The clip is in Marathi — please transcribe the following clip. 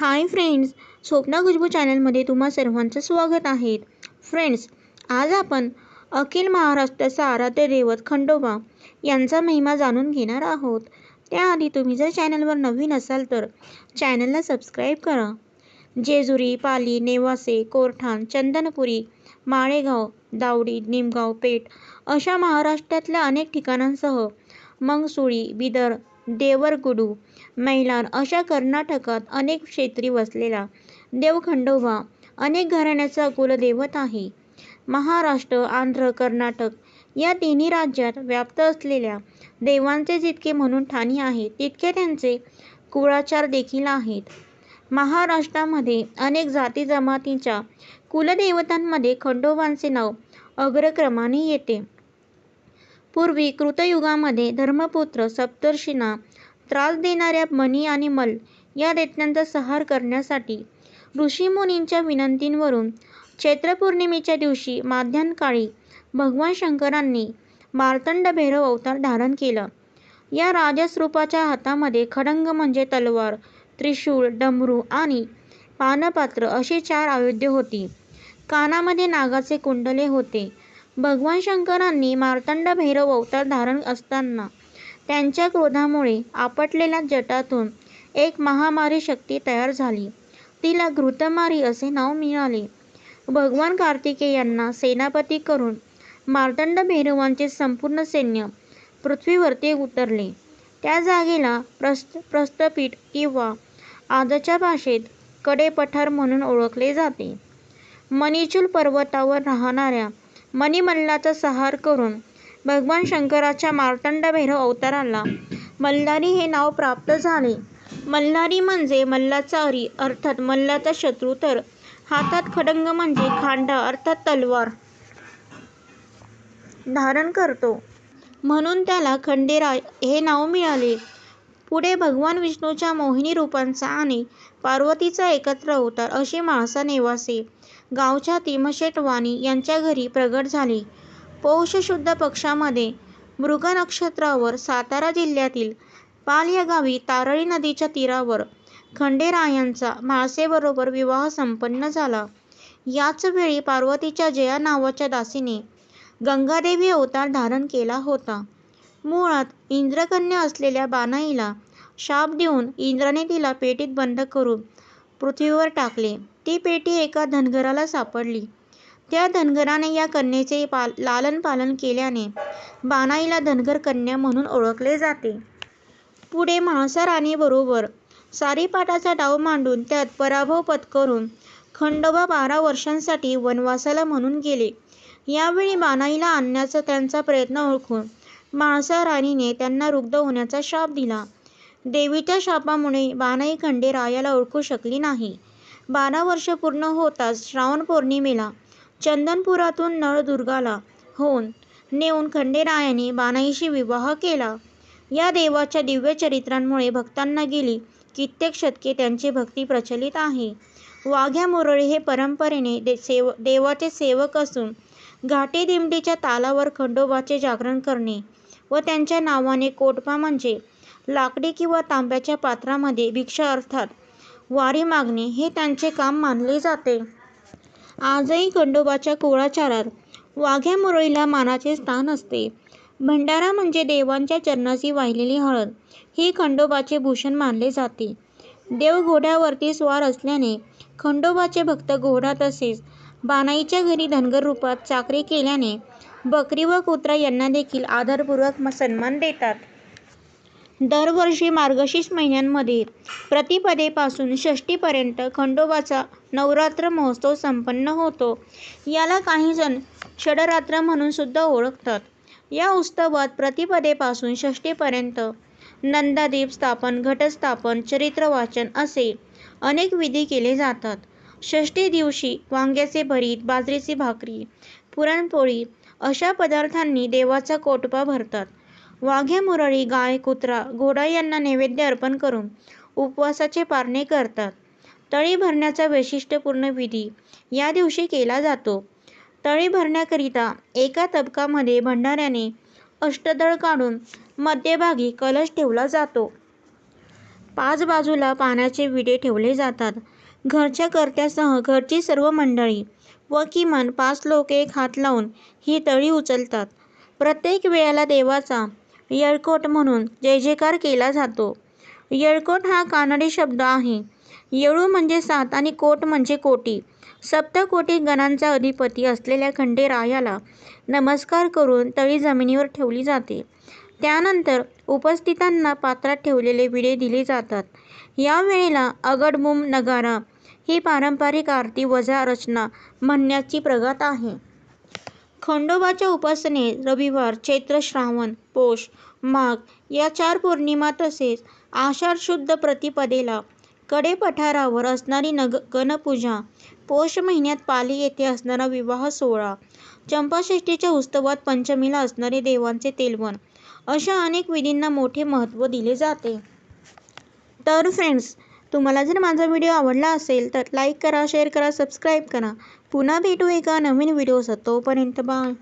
हाय फ्रेंड्स स्वप्ना खुशबू चॅनलमध्ये तुम्हा सर्वांचं स्वागत आहे. फ्रेंड्स आज आपण अखिल महाराष्ट्राचा आराध्य दैवत खंडोबा यांचा महिमा जाणून घेणार आहोत. त्याआधी तुम्ही जर चॅनलवर नवीन असाल तर चॅनलला सबस्क्राईब करा. जेजुरी पाली नेवासे कोरठाण चंदनपुरी माळेगाव दावडी निमगाव पेठ अशा महाराष्ट्रातल्या अनेक ठिकाणांसह मंगसुळी बिदर देवरगुडू मैलार अशा कर्नाटकात अनेक क्षेत्री वसलेला देव खंडोबा अनेक घराण्याचा कुलदैवत आहे. महाराष्ट्र आंध्र कर्नाटक या तिन्ही राज्यात व्याप्त असलेल्या देवांचे जितके म्हणून ठाणी आहे तितके त्यांचे कुळाचार देखील आहेत. महाराष्ट्रामध्ये अनेक जाती जमातींच्या कुलदेवतांमध्ये खंडोबांचे नाव अग्रक्रमाने येते. पूर्वी कृतयुगामध्ये धर्मपुत्र सप्तर्षींना त्रास देणाऱ्या मनी आणि मल या दैत्यांचा संहार करण्यासाठी ऋषीमुनींच्या विनंतींवरून चैत्र पौर्णिमेच्या दिवशी माध्यान्हकाळी भगवान शंकरांनी मार्तंड भैरव अवतार धारण केला. या राजस रूपाच्या हातामध्ये खडंग म्हणजे तलवार त्रिशूळ डमरू आणि पानपात्र अशी चार आयुधे होती. कानामध्ये नागाचे कुंडले होते. भगवान शंकरांनी मार्तंड भैरव अवतार धारण असताना त्यांच्या क्रोधामुळे आपटलेल्या जटातून एक महामारी शक्ती तयार झाली. तिला घृतमारी असे नाव मिळाले. भगवान कार्तिकेयांना सेनापती करून मार्तंड भैरवांचे संपूर्ण सैन्य पृथ्वीवरती उतरले. त्या जागेला प्रस्त प्रस्थपीठ किंवा आजच्या भाषेत कडेपठार म्हणून ओळखले जाते. मणिचूल पर्वतावर राहणाऱ्या मणिमल्लाचा संहार करून भगवान शंकराच्या मार्तंड भैरव अवताराला मल्हारी हे नाव प्राप्त झाले. मल्हारी म्हणजे मल्लाचा हरी अर्थात मल्लाचा शत्रू तर हातात खडंग म्हणजे खांडा अर्थात तलवार धारण करतो. म्हणून त्याला खंडेराय हे नाव मिळाले. पुढे भगवान विष्णूच्या मोहिनी रूपांचा आणि पार्वतीचा एकत्र अवतार अशी म्हाळसा नेवासे गावच्या तिमशेट वाणी यांच्या घरी प्रगट झाली. पौष शुद्ध पक्षामध्ये मृग नक्षत्रावर सातारा जिल्ह्यातील पाल या गावी तारळी नदीच्या तीरावर खंडेरायांचा म्हाळसेबरोबर विवाह संपन्न झाला. याच वेळी पार्वतीच्या जया नावाच्या दासीने गंगादेवी अवतार धारण केला होता. मुळात इंद्रकन्या असलेल्या बानाईला शाप देऊन इंद्राने तिला पेटीत बंद करून पृथ्वीवर टाकले. ती पेटी एका धनगराला सापडली. त्या धनगराने या कन्येचे पाल लालन पालन केल्याने बानाईला धनगर कन्या म्हणून ओळखले जाते. पुढे म्हाळसा राणीबरोबर सारीपाटाचा डाव मांडून त्यात पराभव पत्करून खंडोबा बारा वर्षांसाठी वनवासाला म्हणून गेले. यावेळी बानाईला आणण्याचा त्यांचा प्रयत्न ओळखून म्हाळसा राणीने त्यांना रुग्ध होण्याचा शाप दिला. देवीच्या शापामुळे बानाई खंडेरायाला ओळखू शकली नाही. बारा वर्ष पूर्ण होताच श्रावण पौर्णिमेला चंदनपुरातून नळदुर्गाला होऊन नेऊन खंडेरायाने बाणाईशी विवाह केला. या देवाच्या दिव्य चरित्रांमुळे भक्तांना गेली कित्येक शतके त्यांची भक्ती प्रचलित आहे. वाघ्या मुरळी हे परंपरेने दे सेव देवाचे सेवक असून घाटी दिमडीच्या तालावर खंडोबाचे जागरण करणे व त्यांच्या नावाने कोटपा म्हणजे लाकडी किंवा तांब्याच्या पात्रामध्ये भिक्षा अर्थात वारी मागणे हे त्यांचे काम मानले जाते. आजही खंडोबाच्या कुळाचारात वाघ्या मुरळीला मानाचे स्थान असते. भंडारा म्हणजे देवांच्या चरणाशी वाहिलेली हळद. ही खंडोबाचे भूषण मानले जाते. देव घोड्यावरती स्वार असल्याने खंडोबाचे भक्त घोडा तसेच बानाईच्या घरी धनगर रूपात चाकरी केल्याने बकरी व कुत्रा यांना देखील आदरपूर्वक सन्मान देतात. दरवर्षी मार्गशीर्ष महिन्यांमध्ये प्रतिपदेपासून षष्टीपर्यंत खंडोबाचा नवरात्र महोत्सव संपन्न होतो. याला काही जण षडरात्र म्हणून सुद्धा ओळखतात. या उत्सवात प्रतिपदेपासून षष्टीपर्यंत नंदादीप स्थापन घटस्थापन चरित्र वाचन असे अनेक विधी केले जातात. षष्टी दिवशी वांग्याचे भरीत बाजरीची भाकरी पुरणपोळी अशा पदार्थांनी देवाचा कोटपा भरतात. वाघ्या मुरळी गाय कुत्रा घोडा यांना नैवेद्य अर्पण करून उपवासाचे पारणे करतात तळी भरण्याचा वैशिष्ट्यपूर्ण विधी या दिवशी केला जातो तळी भरण्याकरिता एका तबकामध्ये भंडाऱ्याने अष्टदळ काढून मध्यभागी कलश ठेवला जातो पाच बाजूला पाण्याचे विडे ठेवले जातात. घरच्या कर्त्यासह घरची सर्व मंडळी व किमान पाच लोक एक हात लावून ही तळी उचलतात. प्रत्येक वेळेला देवाचा येळकोट म्हणून जयजयकार केला जातो. येळकोट हा कानडी शब्द आहे. येळू म्हणजे सात आणि कोट म्हणजे कोटी. सप्तकोटी गणांचा अधिपती असलेल्या खंडेरायाला नमस्कार करून तळी जमिनीवर ठेवली जाते. त्यानंतर उपस्थितांना पात्रात ठेवलेले विडे दिले जातात. या वेळेला नगारा ही पारंपरिक आरती वजा रचना म्हणण्याची प्रगत आहे. खंडोबाच्या उपासनेत रविवार, चैत्र, श्रावण, पौष, माघ या चार पौर्णिमा तसेच आषाढ शुद्ध प्रतिपदेला कडेपठारावर असणारी नग गणपूजा, पौष महिन्यात पाली येथे असणारा विवाह सोहळा, चंपाषष्ठीच्या उत्सवात पंचमीला असणारे देवांचे तेलवण अशा अनेक विधींना मोठे महत्त्व दिले जाते. तर फ्रेंड्स तुम्हाला जर माझा व्हिडिओ आवडला असेल तर लाईक करा, शेअर करा, सबस्क्राईब करा. पुन्हा भेटू एका नवीन व्हिडिओसह. तोपर्यंत बाय.